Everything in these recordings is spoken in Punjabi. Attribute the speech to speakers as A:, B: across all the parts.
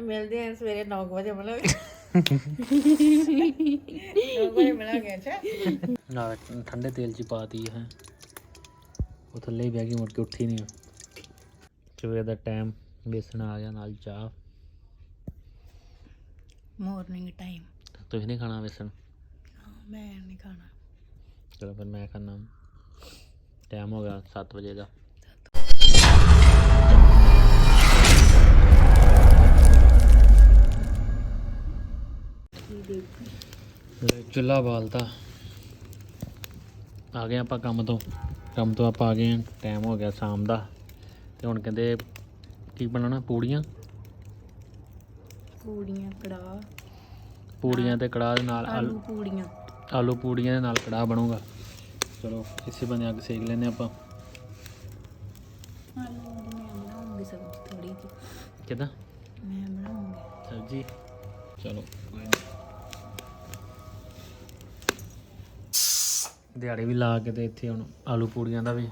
A: ਮਿਲਦੇ ਆ ਸਵੇਰੇ 9 ਵਜੇ ਮਿਲਾਂਗੇ। 9 ਵਜੇ ਮਿਲਾਂਗੇ ਅੱਛਾ।
B: ਨਾ ਠੰਡੇ ਤੇਲ 'ਚ ਪਾਤੀ ਹੈ। ਉਹ ਥੱਲੇ ਹੀ ਬਹਿ ਗਈ ਮੁੜ ਕੇ ਉੱਠੀ ਨਹੀਂ ਸਵੇਰ ਦਾ ਟਾਈਮ ਬੇਸਣ ਆ ਗਿਆ ਨਾਲ ਚਾਹ।
A: ਮਾਰਨਿੰਗ ਟਾਈਮ
B: ਤੁਸੀਂ ਨਹੀਂ ਖਾਣਾ ਬੇਸਣ?
A: ਮੈਂ ਨਹੀਂ ਖਾਣਾ।
B: ਚਲੋ ਫਿਰ ਮੈਂ ਖਾਣਾ। ਟਾਈਮ ਹੋ ਗਿਆ 7 ਵਜੇ ਦਾ। ਲੈ ਚੁੱਲ੍ਹਾ ਬਾਲਤਾ। ਆ ਗਏ ਆਪਾਂ ਕੰਮ ਤੋਂ। ਕੰਮ ਤੋਂ ਆਪਾਂ ਆ ਗਏ ਹਾਂ ਟਾਈਮ ਹੋ ਗਿਆ ਸ਼ਾਮ ਦਾ। ਤੇ ਹੁਣ ਕਹਿੰਦੇ ਕੀ ਬਣਾਉਣਾ? ਪੂੜੀਆਂ?
A: ਪੂੜੀਆਂ ਕੜਾ
B: ਪੂੜੀਆਂ ਤੇ ਕੜਾਹ ਦੇ ਨਾਲ
A: ਆਲੂ। ਪੂੜੀਆਂ।
B: ਆਲੂ ਪੂੜੀਆਂ ਦੇ ਨਾਲ ਕੜਾਹ ਬਣੂਗਾ। ਚਲੋ ਇਸੇ ਬੰਨੇ ਅੱਗ ਸੇਕ ਲੈਨੇ ਆਪਾਂ।
A: ਆਲੂ ਦੀ ਮੈਂ ਬਣਾਉਂਗੀ ਸਬਜ਼ੀ ਥੋੜੀ ਜਿਹੀ।
B: ਕਿਦਾਂ?
A: ਮੈਂ ਬਣਾਉਂਗੀ।
B: ਸਬਜੀ? ਚਲੋ। ਦਿਹਾੜੀ ਵੀ ਲਾ ਕੇ ਤੇ ਇੱਥੇ ਹੁਣ ਆਲੂ ਪੂੜੀਆਂ ਦਾ ਵੀ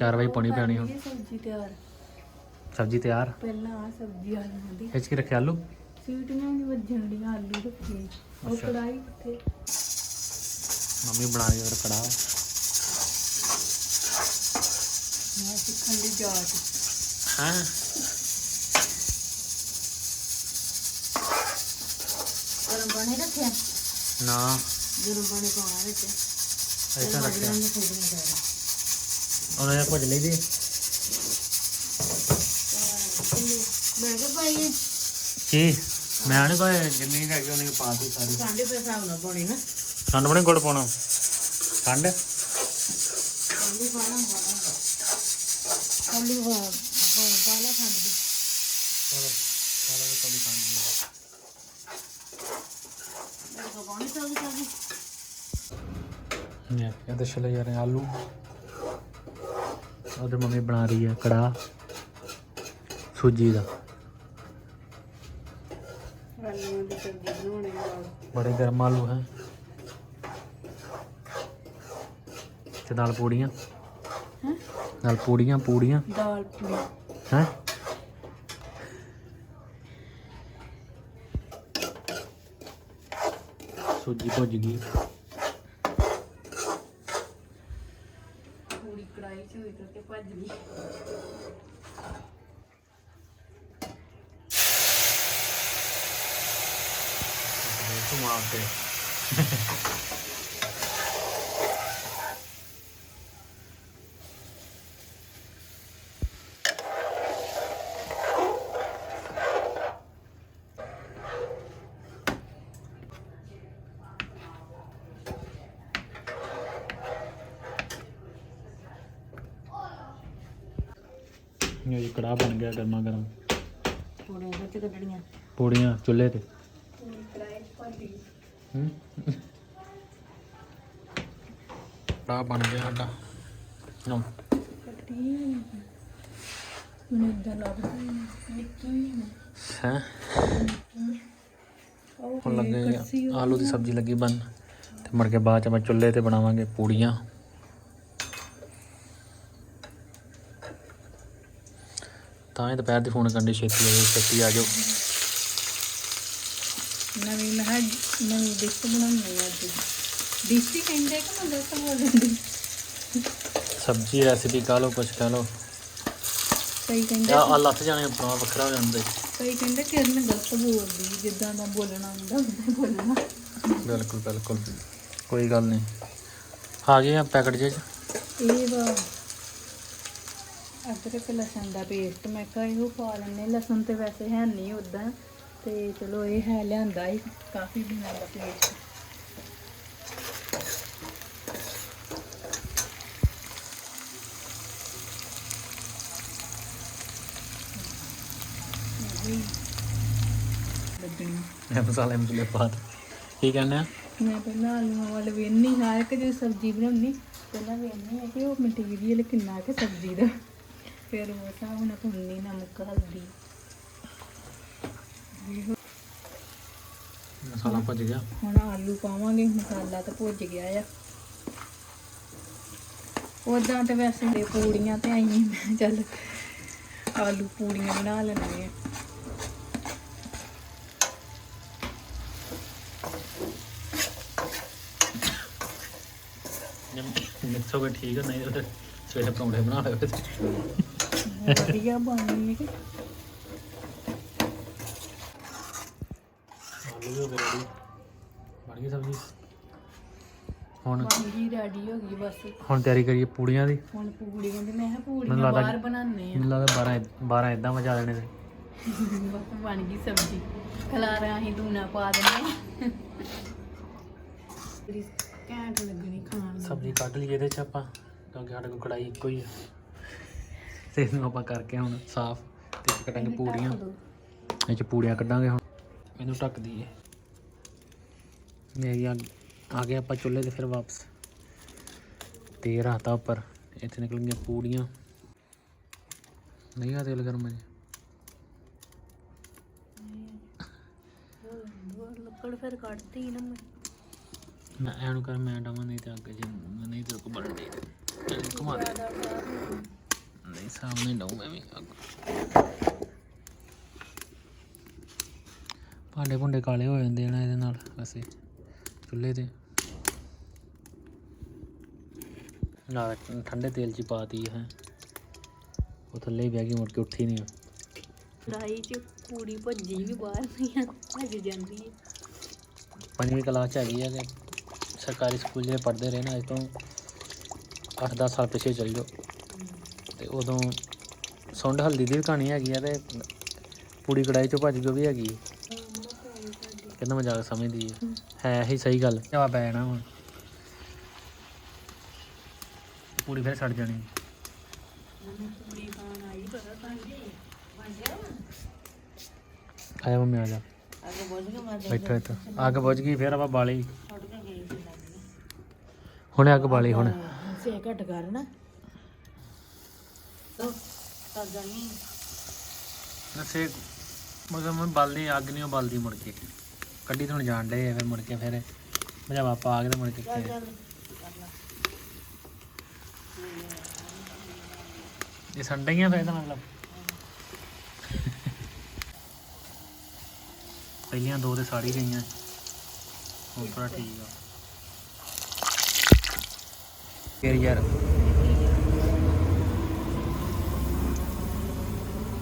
B: ਕਾਰਵਾਈ ਪਾਉਣੀ ਪੈਣੀ ਹੁਣ।
A: ਸਬਜ਼ੀ ਤਿਆਰ।
B: ਸਬਜੀ ਤਿਆਰ?
A: ਪਹਿਲਾਂ ਆ ਸਬਜ਼ੀ ਆਲੂਆਂ ਦੀ
B: ਖਿੱਚ ਕੇ ਰੱਖਿਆ ਆਲੂ?
A: ਸੀਟੀਆਂ ਨਹੀਂ ਵੱਜਣ ਦੀਆਂ ਆਲੂ ਰੱਖੇ ਉਹ
B: ਅੱਛਾ।
A: ਕੜਾਈ ਕਿੱਥੇ?
B: ਮੰਮੀ ਬਣਾ ਰਹੀ ਫਿਰ ਕੜਾਹ।
A: ਮੈਂ ਸਿੱਖਣ ਦੀ ਜਾਚ
B: ਹਾਂ?
A: ਗਰਮ ਪਾਣੀ ਰੱਖਿਆ?
B: ਨਾ।
A: ਗਰਮ ਪਾਣੀ ਪਾਉਣਾ ਵਿੱਚ। ਚਾਹੀਦਾ
B: ਉਹਨਾਂ ਨੇ ਭੁੱਜ ਲਈ ਦੀ
A: ਮੈਂ ਕਿਹਾ ਭਾਈ
B: ਕੀ? ਮੈਂ ਨਹੀਂ ਕੋਈ ਜਿੰਨੀ ਹੈਗੀ ਉਹਨੇ ਪਾਤੀ ਸਾਰੀ।
A: ਕਾਂਡੇ ਪੇ ਹਿਸਾਬ ਨਾਲ ਪਾਉਣੀ ਨਾ।
B: ਖੰਡ ਬਣੇ ਗੁੜ ਪਾਉਣਾ। ਖੰਡ
A: ਕਾਂਡੇ ਪਾਣਾ ਹੋਣਾ ਵਾ ਬਾਲਾ ਖਾਂਡ ਦੀ।
B: ਚਲੋ ਚਲੋ ਕਦੀ ਖੰਡ
A: ਮੇਰੇ ਕੋ ਪਾਣੀ ਸਬਜ਼ੀ ਸਬਜ਼ੀ
B: ਕਹਿੰਦੇ ਚਲੇ ਜਾ ਰਹੇ ਆਲੂ। ਉਹਦੇ ਮੰਮੀ ਬਣਾ ਰਹੀ ਹੈ ਕੜਾ ਸੂਜੀ ਦਾ। ਬੜੇ ਗਰਮ ਆਲੂ ਹੈ। ਤੇ ਨਾਲ ਪੂੜੀਆਂ।
A: ਹੈਂ?
B: ਨਾਲ ਪੂੜੀਆਂ ਪੂੜੀਆਂ।
A: ਦਾਲ ਪੂਰੀ
B: ਹੈ? ਸੂਜੀ ਭੁੱਜ ਗਈ
A: ਪੂਰੀ ਕੜਾਈ ਚ ਹੋਈ ਕਰਕੇ ਭੱਜ ਗਈ
B: ਇਹ ਕੜਾ ਬਣ ਗਿਆ ਗਰਮਾ ਗਰਮ।
A: ਪੂੜੀਆਂ ਵਿੱਚ ਕੱਢਣੀਆਂ।
B: ਪੂੜੀਆਂ ਚੁੱਲ੍ਹੇ ਤੇ। ਹੂੰ। ਕੜਾ ਬਣ ਗਿਆ ਸਾਡਾ। ਲਓ
A: ਮੈਨੂੰ ਇਦਾਂ ਲੱਗਦਾ ਨਿੱਕੀ ਹੈ?
B: ਹੁਣ ਲੱਗੇ ਆਲੂ ਦੀ ਸਬਜ਼ੀ ਲੱਗੀ ਬਣ ਤੇ ਮੁੜ ਕੇ ਬਾਅਦ ਚ ਆਪਾਂ ਚੁੱਲ੍ਹੇ ਤੇ ਬਣਾਵਾਂਗੇ ਪੂੜੀਆਂ। ਤਾਂ ਹੀ ਦੁਪਹਿਰ ਦੀ ਫੋਨ ਕਰਨ ਦੀ ਛੇਤੀ ਆ ਜਾਓ ਛੇਤੀ ਆ ਜਾਓ।
A: ਨਵੀਂ ਮੈਂ ਨਵੀਂ ਡਿਸ਼ ਬਣਾਉਣੀ ਹੈ ਅੱਜ। ਡਿਸ਼ ਹੀ ਕਹਿੰਦੇ ਕਿ ਮੈਂ ਦੱਸ ਬੋਲ ਦਿੰਦੀ।
B: ਸਬਜ਼ੀ ਰੈਸਿਪੀ ਕਹ ਲਓ ਕੁਛ ਕਹ ਲਓ।
A: ਕਈ ਕਹਿੰਦੇ
B: ਆ ਲੱਥ ਜਾਣੇ ਆਪਣਾ ਵੱਖਰਾ ਹੋ ਜਾਂਦਾ
A: ਕਈ ਕਹਿੰਦੇ ਕਿਰਨ ਗਲਤ ਬੋਲਦੀ ਜਿੱਦਾਂ ਦਾ ਬੋਲਣਾ ਹੁੰਦਾ ਉਦਾਂ ਬੋਲਣਾ।
B: ਬਿਲਕੁਲ ਬਿਲਕੁਲ। ਕੋਈ ਗੱਲ ਨਹੀਂ। ਆ ਗਏ ਆ ਪੈਕਟ ਜੇ।
A: ਇਹ ਵਾ। ਅਦਰਕ ਲਸਣ ਦਾ ਪੇਸਟ ਮੈਂ ਕਿਹਾ ਇਹੋ ਪਾ ਲੈਣੇ ਲਸਣ ਤੇ ਵੈਸੇ ਹੈ ਨਹੀਂ ਉਦਾਂ ਤੇ ਚਲੋ ਇਹ ਹੈ ਲਿਆਂਦਾ ਹੀ ਕਾਫੀ ਦਿਨਾਂ ਦਾ ਪੇਸਟ ਲੱਗਣੀ
B: ਮਸਾਲੇ ਮਸੂਲੇ ਪਾ ਦੇ ਕੀ ਆ?
A: ਮੈਂ ਪਹਿਲਾਂ ਆਲੂਆਂ ਵਾਲੇ ਵੇਖਣੀ ਹਰ ਇੱਕ ਜੇ ਸਬਜ਼ੀ ਬਣਾਉਣੀ ਪਹਿਲਾਂ ਵੇਖਣੀ ਹੈ ਕਿ ਉਹ ਮਟੀਰੀਅਲ ਕਿੰਨਾ ਕਿ ਸਬਜ਼ੀ ਦਾ। పేరు పోసా నాకు ఉంది నా ముక్క హల్దీ
B: ਮਸਾਲਾ ਭੁੱਜ ਗਿਆ।
A: ਹੁਣ ਆਲੂ ਪਾਵਾਂਗੇ ਮਸਾਲਾ ਤਾਂ ਭੁੱਜ ਗਿਆ ਆ। ਉਦਾਂ ਤੇ ਵੈਸੇ ਦੇ ਪੂੜੀਆਂ ਤੇ ਆਈ ਮੈਂ ਚੱਲ ਆਲੂ ਪੂੜੀਆਂ ਬਣਾ ਲੈਣੇ ਆ।
B: ਮਿਕਸ ਹੋ ਗਿਆ ਠੀਕ ਹੈ ਨਹੀਂ ਸਵੇਰੇ ਪਰੌਂਠੇ ਬਣਾ ਲਵੇ
A: ਵਧੀਆ ਬਣੀ ਹੈ।
B: ਆਲੂ ਵੀ ਹੋ ਗਏ ready। ਬਣ ਗਈ ਸਬਜ਼ੀ? ਹੁਣ
A: ਬਣ ਗਈ ਰੈਡੀ ਹੋ ਗਈ ਬਸ।
B: ਹੁਣ ਤਿਆਰੀ ਕਰੀਏ ਪੂੜੀਆਂ ਦੀ।
A: ਹੁਣ ਪੂੜੀਆਂ ਦੀ। ਮੈਂ ਕਿਹਾ
B: ਮੈਨੂੰ
A: ਪੂੜੀਆਂ
B: ਲੱਗਦਾ
A: ਬਾਹਰ ਬਣਾਉਂਦੇ ਆ।
B: ਮੈਨੂੰ ਲੱਗਦਾ 12 12 ਇਦਾਂ ਵਜਾ ਦੇਣੇ ਨੇ
A: ਬਸ ਬਣ ਗਈ ਸਬਜ਼ੀ। ਖਲਾਰਾ ਅਸੀਂ ਦੂਣਾ ਪਾ ਦਿੰਦੇ ਬੜੀ ਘੈਂਟ ਲੱਗਣੀ ਖਾਣ ਨੂੰ।
B: ਸਬਜ਼ੀ ਕੱਢ ਲਈ ਇਹਦੇ ਚ ਆਪਾਂ। ਕਿਉਂਕਿ ਸਾਡੇ ਕੋਲ ਕੜਾਈ ਇੱਕੋ ਹੀ ਆ। ਤੇ ਇਹਨੂੰ ਆਪਾਂ ਕਰਕੇ ਹੁਣ ਸਾਫ਼ ਤੇ ਇੱਕ ਕਟਾਂਗੇ ਪੂੜੀਆਂ। ਇਹ ਚ ਪੂੜੀਆਂ ਕੱਢਾਂਗੇ ਹੁਣ। ਇਹਨੂੰ ਢੱਕ ਦਈਏ। ਮੇਰੀ ਆ ਆ ਗਏ ਆਪਾਂ ਚੁੱਲ੍ਹੇ ਤੇ ਫਿਰ ਵਾਪਸ। ਤੇ ਰਾਤਾ ਉੱਪਰ ਇੱਥੇ ਨਿਕਲ ਗਈਆਂ ਪੂੜੀਆਂ। ਨਹੀਂ ਆ ਤੇਲ ਗਰਮ ਹੈ
A: ਹੋਰ ਲੱਕੜ ਫਿਰ ਕੱਢਤੀ ਨਾ ਮੈਂ।
B: ਮੈਂ ਐਨੂੰ ਕਰ ਮੈਂ ਡਾਵਾਂ ਨਹੀਂ ਤੇ ਅੱਗੇ ਜੀ ਨਹੀਂ ਤੇ ਕੋ ਬਣ ਦੇ। ਘੁਮਾ ਦੇ। ਨਹੀਂ ਸਾਹਮਣੇ ਲਾਉ ਮੈਂ ਵੀ ਭਾਂਡੇ ਭੁੰਡੇ ਕਾਲੇ ਹੋ ਜਾਂਦੇ ਨੇ ਇਹਦੇ ਨਾਲ ਵੈਸੇ। ਚੁੱਲ੍ਹੇ ਤੇ। ਨਾ ਠੰਡੇ ਤੇਲ 'ਚ ਹੀ ਪਾਤੀ ਹੈ। ਉਹ ਥੱਲੇ ਹੀ ਬਹਿ ਗਈ ਮੁੜ ਕੇ ਉੱਠੀ ਨਹੀਂ।
A: ਕੜਾਈ ਚ ਪੂੜੀ ਭੱਜੀ ਵੀ ਬਾਹਰ ਨਹੀਂ ਭੱਜ ਜਾਂਦੀ ਹੈ
B: ਪੰਜਵੀਂ ਕਲਾਸ 'ਚ ਹੈਗੀ ਆ ਕਿ ਸਰਕਾਰੀ ਸਕੂਲ ਜਿਹੜੇ ਪੜ੍ਹਦੇ ਰਹੇ ਨਾ ਅੱਜ ਤੋਂ 8-10 ਸਾਲ ਪਿੱਛੇ ਚੱਲ ਜਾਓ। ਤੇ ਉਦੋਂ ਸੁੰਡ ਹਲਦੀ ਦੀ ਵੀ ਕਹਾਣੀ ਹੈਗੀ ਆ ਤੇ ਪੂੜੀ ਕੜਾਈ 'ਚੋਂ ਭੱਜ ਗਈ ਵੀ ਹੈਗੀ। ਕਿੰਨਾ ਮਜ਼ਾਕ ਸਮਝਦੀ ਹੈ ਹੈ ਹੀ ਸਹੀ ਗੱਲ। ਜਵਾਬ ਪੈ ਜਾਣਾ ਹੁਣ। ਪੂੜੀ ਫਿਰ ਸੜ ਜਾਣੀ। ਆਇਆ ਮੰਮੀ ਆ ਜਾ। ਬੈਠੋ ਇੱਥੇ ਅੱਗ ਬੁਝ ਗਈ ਫਿਰ ਆਪਾਂ ਬਾਲੀ। ਹੁਣੇ ਅੱਗ ਬਾਲੀ ਹੁਣ।
A: ਸੇ ਘਟ ਕਰ ਨਾ। ਤੋ ਜਾਣੀ।
B: ਨਸੇ ਮਗਰ ਮੈਂ ਬਲਦੀ ਅੱਗ ਨਹੀਂ ਉਹ ਬਲਦੀ ਮੁੜ ਕੇ। ਕੱਢੀ ਤੋਂ ਜਾਣ ਡੇ ਫਿਰ ਮੁੜ ਕੇ ਫਿਰ ਮਜਾਵਾ ਪਾ ਕੇ ਤੇ ਮੁੜ ਕੇ
A: ਚੱਲ
B: ਇਹ ਸੰਡੇ ਹੀ ਆ ਫਿਰ ਇਹਦਾ ਮਤਲਬ? ਪਹਿਲੀਆਂ ਦੋ ਤੇ ਸਾੜੀ ਗਈਆਂ। ਹੁਣ ਥੋੜਾ ਠੀਕ ਆ। ਫਿਰ ਯਾਰ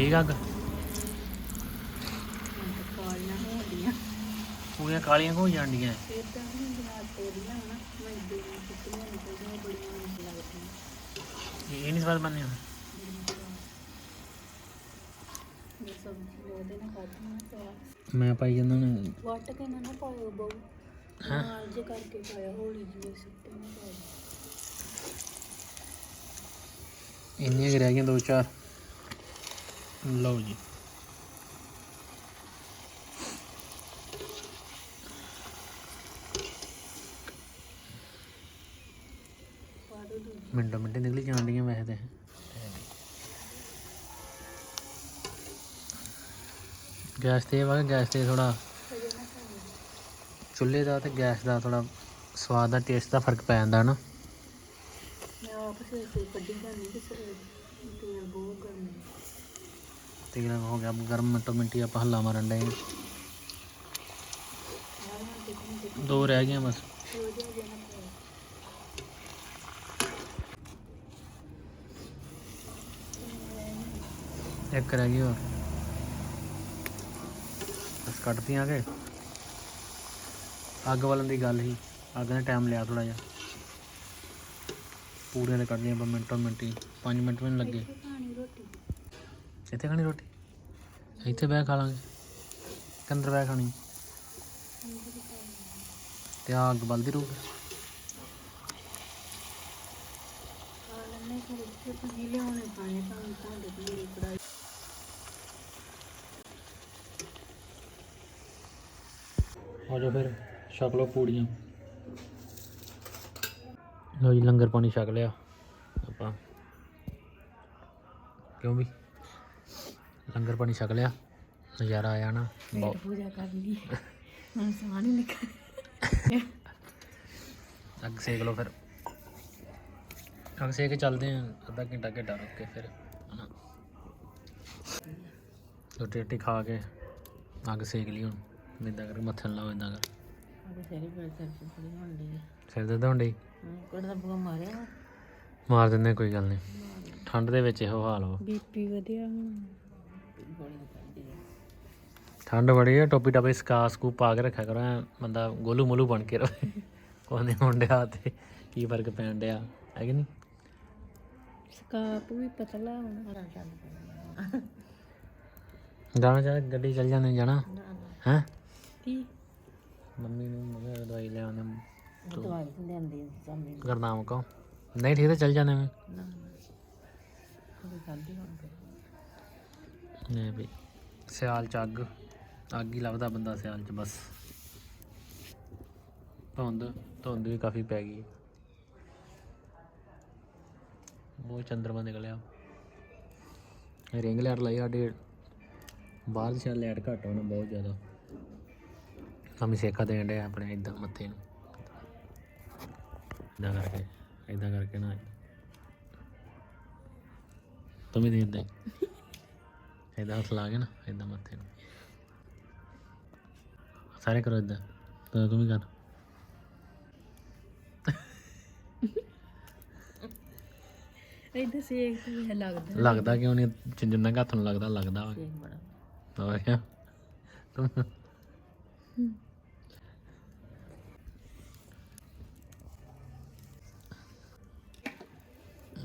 B: ਠੀਕ ਆ ਅੱਗ
A: ਕਾਲੀਆਂ ਹੋਣੀਆਂ
B: ਪੂਰੀਆਂ ਕਾਲੀਆਂ ਹੋ ਜਾਂਦੀਆਂ।
A: ਫਿਰ ਤਾਂ ਨਹੀਂ ਬਣਾ ਤੋੜੀਆਂ ਨਾ ਮੈਂ ਦੇ ਕਿਤਨੀਆਂ ਨਿਕਲਦੀਆਂ ਬੜੀਆਂ ਨਹੀਂ ਲੱਗਦੀਆਂ
B: ਇਹ ਨਹੀਂ ਸਵਾਦ ਬਣਨੇ ਹੁਣ।
A: ਇਹ ਸਬਜ਼ੀ ਉਹਦੇ ਨਾਲ ਖਾਧੀ ਨਾ ਸਵਾਦ
B: ਮੈਂ ਪਾਈ ਜਾਂਦਾ ਨਾ।
A: ਵੱਟ ਕੇ ਨਾ ਨਾ ਪਾਇਓ ਬਹੁ
B: ਹੈਂ?
A: ਨਾਲ ਜੇ ਕਰਕੇ ਪਾਇਆ ਹੌਲੀ ਜਿਹੀ ਸਿੱਟੇ ਨਾ ਪਾਇਓ
B: ਇੰਨੀਆਂ ਕੁ ਰਹਿ ਗਈਆਂ ਦੋ ਚਾਰ। ਲਓ ਜੀ।
A: ਪਾ ਦੋ
B: ਮਿੰਟੋ ਮਿੰਟੇ ਨਿਕਲੀ ਜਾਣ ਡੀਆਂ ਵੈਸੇ ਤੇ। ਗੈਸ ਤੇ ਵਾ ਗੈਸ ਤੇ ਥੋੜਾ ਚੁੱਲ੍ਹੇ ਦਾ ਤੇ ਗੈਸ ਦਾ ਥੋੜਾ ਸਵਾਦ ਦਾ ਟੇਸਟ ਦਾ ਫ਼ਰਕ ਪੈ ਜਾਂਦਾ ਨਾ।
A: ਮੈਂ ਆਪ ਸੇ ਕੱਢੀ ਜਾਂਦੀ ਕਿ ਤੇਲ ਬਹੁਤ ਗਰਮ ਹੈ।
B: ਤੇਲ ਹੋ ਗਿਆ, ਗਰਮ ਮਿੰਟੋ ਮਿੰਟੀ ਆਪਾਂ ਹੱਲਾ ਮਾਰਨ ਡਏ ਹਾਂ।
A: ਯਾਰ ਮੈਂ ਦੇਖੂੰ ਦੇਖੂੰ
B: ਦੋ ਰਹਿ ਗਈਆਂ ਬਸ।
A: ਹੋ ਜਾ
B: ਇੱਕ ਰਹਿ ਗਈ ਹੋਰ। ਬਸ ਕੱਟਤੀਆਂ ਕੇ। ਅੱਗ ਵਾਲਣ ਦੀ ਗੱਲ ਸੀ। ਅੱਗ ਨੇ ਟਾਈਮ ਲਿਆ ਥੋੜਾ ਜਿਹਾ। ਪੂਰੇ ਦੇ ਕੱਢਦੀਆਂ ਆਪਾਂ ਮਿੰਟੋ ਮਿੰਟੀ। 5 ਮਿੰਟ ਵੀ ਨਹੀਂ ਲੱਗੇ।
A: ਇੱਥੇ ਖਾਣੀ ਰੋਟੀ?
B: ਇੱਥੇ ਬਹਿ ਖਾ ਲਾਂਗੇ। ਕੰਦਰ ਬਹਿ ਖਾਣੀ? ਤੇ ਆ ਅੱਗ ਬਲਦੀ ਰਹੂ
A: ਖਾ
B: ਆ ਜਾਓ ਫਿਰ, ਛਕ ਲਓ ਪੂੜੀਆਂ। ਲਓ ਜੀ, ਲੰਗਰ ਪਾਣੀ ਛਕ ਲਿਆ। ਆਪਾਂ। ਕਿਉਂ ਵੀ? ਲੰਗਰ ਪਾਣੀ ਛਕ ਲਿਆ ਨਜ਼ਾਰਾ ਆਇਆ ਨਾ। ਬਹੁਤ
A: ਪੂਜਾ ਕਰਨੀ ਹੁਣ ਸਾਹ ਨਹੀਂ ਨਿਕਲ
B: ਅੱਗ ਸੇਕ ਲਓ ਫਿਰ। ਅੱਗ ਸੇਕ ਕੇ ਚੱਲਦੇ ਆਂ ਅੱਧਾ ਘੰਟਾ ਘੰਟਾ ਰੁਕ ਕੇ ਫਿਰ ਹਨਾ। ਰੋਟੀ ਰੋਟੀ ਖਾ ਕੇ ਅੱਗ ਸੇਕ ਲਈ ਹੁਣ ਇਦਾਂ ਕਰਕੇ ਮੱਥੇ ਲਾਓ ਇਦਾਂ ਕਰ ਸਿਰ ਦਰਦ ਹੋਣ ਡਈ?
C: ਕੋਣ ਦਾ ਬੁਆ ਮਾਰਿਆ?
B: ਮਾਰ ਦਿੰਦੇ ਕੋਈ ਗੱਲ ਨਹੀਂ ਠੰਡ ਦੇ ਵਿੱਚ ਇਹੋ ਹਾਲ ਵਾ
A: ਬੀਪੀ ਵਧਿਆ
B: ਠੰਡ ਬੜੀ ਹੈ ਟੋਪੀ ਟਾਪੀ ਸਕਾ ਸਕੂ ਪਾ ਕੇ ਰੱਖਿਆ ਕਰੋ ਐਂ ਬੰਦਾ ਗੋਲੂ ਮੋਲੂ ਬਣ ਕੇ ਰਹੇ ਕੋਈ ਨਹੀਂ ਹੋਣ ਡਿਆ ਤੇ ਕੀ ਫ਼ਰਕ ਪੈਣ ਡਿਆ ਹੈ ਕਿ ਨਹੀਂ?
A: ਸਕਾਪ ਵੀ ਪਤਲਾ ਹੋਣਾ
B: ਜਾਣਾ ਚਾਹ ਗੱਡੀ ਚੱਲ ਜਾਂਦੇ ਜਾਣਾ? ਹੈ?
A: ਕੀ?
B: ਮੰਮੀ ਨੂੰ ਨੂੰ ਦਵਾਈ ਲੈ ਆਉਂਦੇ
C: ਦਵਾਈ ਤਾਂ ਲਿਆਂਦੀ ਸਾਹਮਣੇ।
B: ਕੋ ਨਹੀਂ ਠੀਕ ਤਾਂ ਚੱਲ ਜਾਂਦੇ ਮੈਂ
C: ਨਾ ਕੋਈ ਹੁਣ ਤੇ।
B: ਨੇ ਵੀ। ਸਿਆਲ ਚ ਅੱਗ ਅੱਗ ਹੀ ਲੱਭਦਾ ਬੰਦਾ ਸਿਆਲ ਚ ਬਸ। ਧੁੰਦ ਧੁੰਦ ਵੀ ਕਾਫੀ ਪੈ ਗਈ। ਬਹੁਤ ਚੰਦਰਮਾ ਨਿਕਲਿਆ। ਰਿੰਗ ਲਾਈਟ ਲਾਈ ਸਾਡੇ। ਬਾਹਰ ਦੀ ਸਾਈਡ ਲਾਈਟ ਘੱਟ ਹੋਣਾ ਬਹੁਤ ਜ਼ਿਆਦਾ। ਕੰਮ ਸੇਕਾ ਦੇਣ ਦੇ ਆਪਣੇ ਇਦਾਂ ਮੱਥੇ ਨੂੰ। ਇਦਾਂ ਕਰਕੇ ਇਦਾਂ ਕਰਕੇ ਨਾ। ਤੂੰ ਦੇ ਦੇ। ਇਦਾਂ ਹੱਥ ਲਾ ਕੇ ਨਾ ਇਦਾਂ ਮੱਥੇ ਨੂੰ। ਸਾਰੇ ਕਰੋ ਇਦਾਂ ਤਾਂ ਤੂੰ ਵੀ ਕਰ।
A: ਇਦਾਂ ਸੇਕ ਤੇ ਵੀ ਲੱਗਦਾ।
B: ਲੱਗਦਾ ਕਿਉਂ ਨਹੀਂ? ਜਿੰਨਾ ਹੱਥ ਨੂੰ ਲੱਗਦਾ ਲੱਗਦਾ ਵਾ।
C: ਦੇਖ ਬੜਾ।
B: ਹੋਰ ਕਿਆ? ਤੂੰ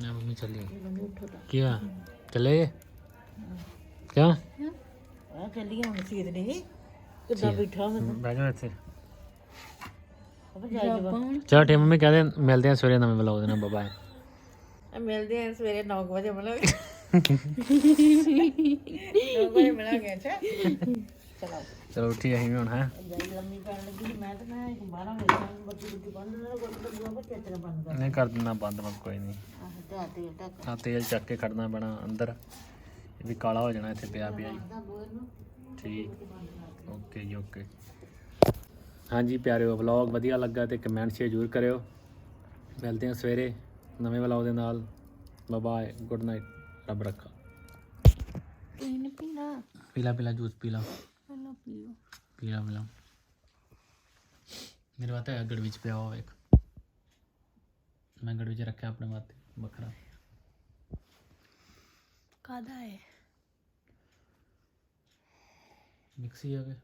B: ਨਾ ਮੰਮੀ ਚੱਲੀ ਕੀ ਆ ਚੱਲੇ? ਕਿਆ?
C: ਆ ਚੱਲੀ ਹੁਣ ਸੀਤ ਨਹੀਂ ਕਿੱਦਾਂ ਬੈਠਾ ਮੈਂ
B: ਬਹਿ ਜਾ ਇੱਥੇ। ਚਲੋ ਠੀਕ ਮੰਮੀ ਕਹਦੇ ਮਿਲਦੇ ਆ ਸਵੇਰੇ ਨਵੇਂ ਵਲੌਗ ਦੇ ਨਾਲ ਬਾਏ
C: ਆ ਮਿਲਦੇ ਆ ਸਵੇਰੇ 9 ਵਜੇ ਮਿਲਾਂਗੇ 9 ਵਜੇ ਮਿਲਾਂਗੇ ਅੱਛਾ। ਚਲੋ।
B: ਚਲੋ ਉੱਠੀ ਅਸੀਂ ਵੀ ਹੁਣ ਹੈ।
C: ਲੰਮੀ ਪੈਣ ਲੱਗੀ ਮੈਂ ਤਾਂ ਮੈਂ 12 ਵਜੇ ਤੱਕ ਬੱਤੀ ਬੱਤੀ ਬੰਦ ਨਾ ਕੋਈ ਤਾਂ ਬੁਆ ਚੇਤਨਾ ਬੰਦ ਕਰ
B: ਨਹੀਂ ਕਰ ਦਿੰਦਾ ਬੰਦ ਬਸ ਕੋਈ ਨਹੀਂ।
C: ਆਹ ਤੇ ਤੇ ਟੱਕ
B: ਆ ਤੇਲ ਚੱਕ ਕੇ ਖੜਨਾ ਪੈਣਾ ਅੰਦਰ। ਇਹ ਵੀ ਕਾਲਾ ਹੋ ਜਾਣਾ ਇੱਥੇ ਪਿਆ ਪਿਆ ਜੀ। ਠੀਕ। ਓਕੇ ਜੀ ਓਕੇ। ਹਾਂਜੀ ਪਿਆਰਿਓ ਵਲੌਗ ਵਧੀਆ ਲੱਗਾ ਤੇ ਕਮੈਂਟ ਸ਼ੇਅਰ ਜ਼ਰੂਰ ਕਰਿਓ। ਮਿਲਦੇ ਹਾਂ ਸਵੇਰੇ ਨਵੇਂ ਵਲੌਗ ਦੇ ਨਾਲ। ਬਾਏ ਗੁੱਡ ਨਾਈਟ ਰੱਬ ਰੱਖਾ।
A: ਪੀਣ। ਪੀਣਾ
B: ਪੀਲਾ ਪੀਲਾ ਜੂਸ ਪੀਲਾ
A: ਪੀਓ।
B: ਪੀਲਾ ਪੀਲਾ ਮੇਰੇ ਵਾਸਤੇ ਗੜ ਵਿੱਚ ਪਿਆ ਹੋਇਆ ਇੱਕ ਮੈਂ ਗੜ ਵਿੱਚ ਰੱਖਿਆ ਆਪਣੇ ਵਾਸਤੇ ਵੱਖਰਾ।
A: ਕਾਦਾ ਹੈ?
B: ਮਿਕਸੀ ਆ ਗਏ